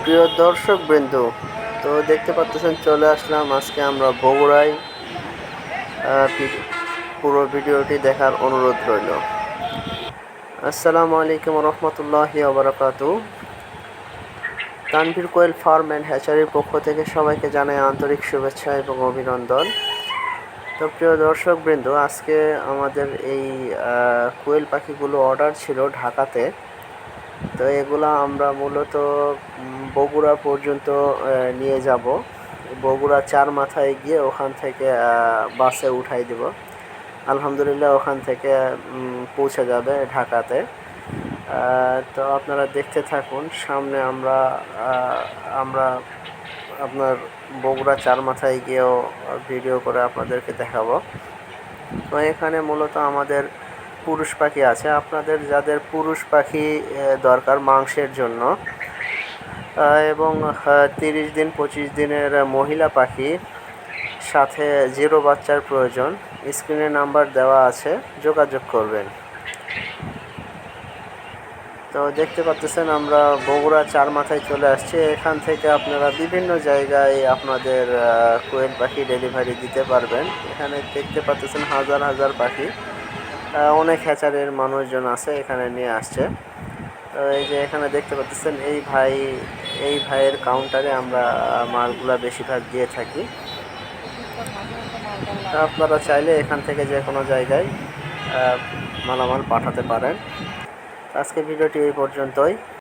প্রিয় দর্শক বিন্দু তো দেখতে পাচ্ছেন, চলে আসলাম আজকে আমরা বগুড়ায়। পুরো ভিডিওটি দেখার অনুরোধ রইল। আসসালামু আলাইকুম রহমতুল্লাহি ওবরাকাতু তানভীর কোয়েল ফার্ম অ্যান্ড হ্যাচারির পক্ষ থেকে সবাইকে জানাই আন্তরিক শুভেচ্ছা এবং অভিনন্দন। তো প্রিয় দর্শক বৃন্দ আজকে আমাদের এই কোয়েল পাখিগুলো অর্ডার ছিল ঢাকাতে। তো এগুলো আমরা মূলত বগুড়া পর্যন্ত নিয়ে যাব। বগুড়া চার মাথায় গিয়ে ওখান থেকে বাসে উঠাই দেব। আলহামদুলিল্লাহ ওখান থেকে পৌঁছে যাবে ঢাকাতে। তো আপনারা দেখতে থাকুন, সামনে আমরা আমরা আপনার বগুড়া চার মাথায় গিয়েও ভিডিও করে আপনাদেরকে দেখাবো। তো এখানে মূলত আমাদের পুরুষ পাখি আছে। আপনাদের যাদের পুরুষ পাখি দরকার মাংসের জন্য। এবং তিরিশ দিন, পঁচিশ দিনের মহিলা পাখি, সাথে জিরো বাচ্চার প্রয়োজন। স্ক্রিনে নাম্বার দেওয়া আছে, যোগাযোগ করবেন। তো দেখতে পাচ্ছেন, আমরা বগুড়া চার মাথায় চলে আসছি। এখান থেকে আপনারা বিভিন্ন জায়গায় আপনাদের কোয়েল পাখি ডেলিভারি দিতে পারবেন। এখানে দেখতে পাচ্ছেন হাজার হাজার পাখি। অনেক হ্যাচারের মানুষজন আছে এখানে নিয়ে আসছে। তো এই যে এখানে দেখতে পাচ্ছেন, এই ভাই, এই ভাইয়ের কাউন্টারে আমরা মালগুলা বেশিরভাগ দিয়ে থাকি। আপনারা চাইলে এখান থেকে যে কোনো জায়গায় মালামাল পাঠাতে পারেন। আজকে ভিডিওটি এই পর্যন্তই।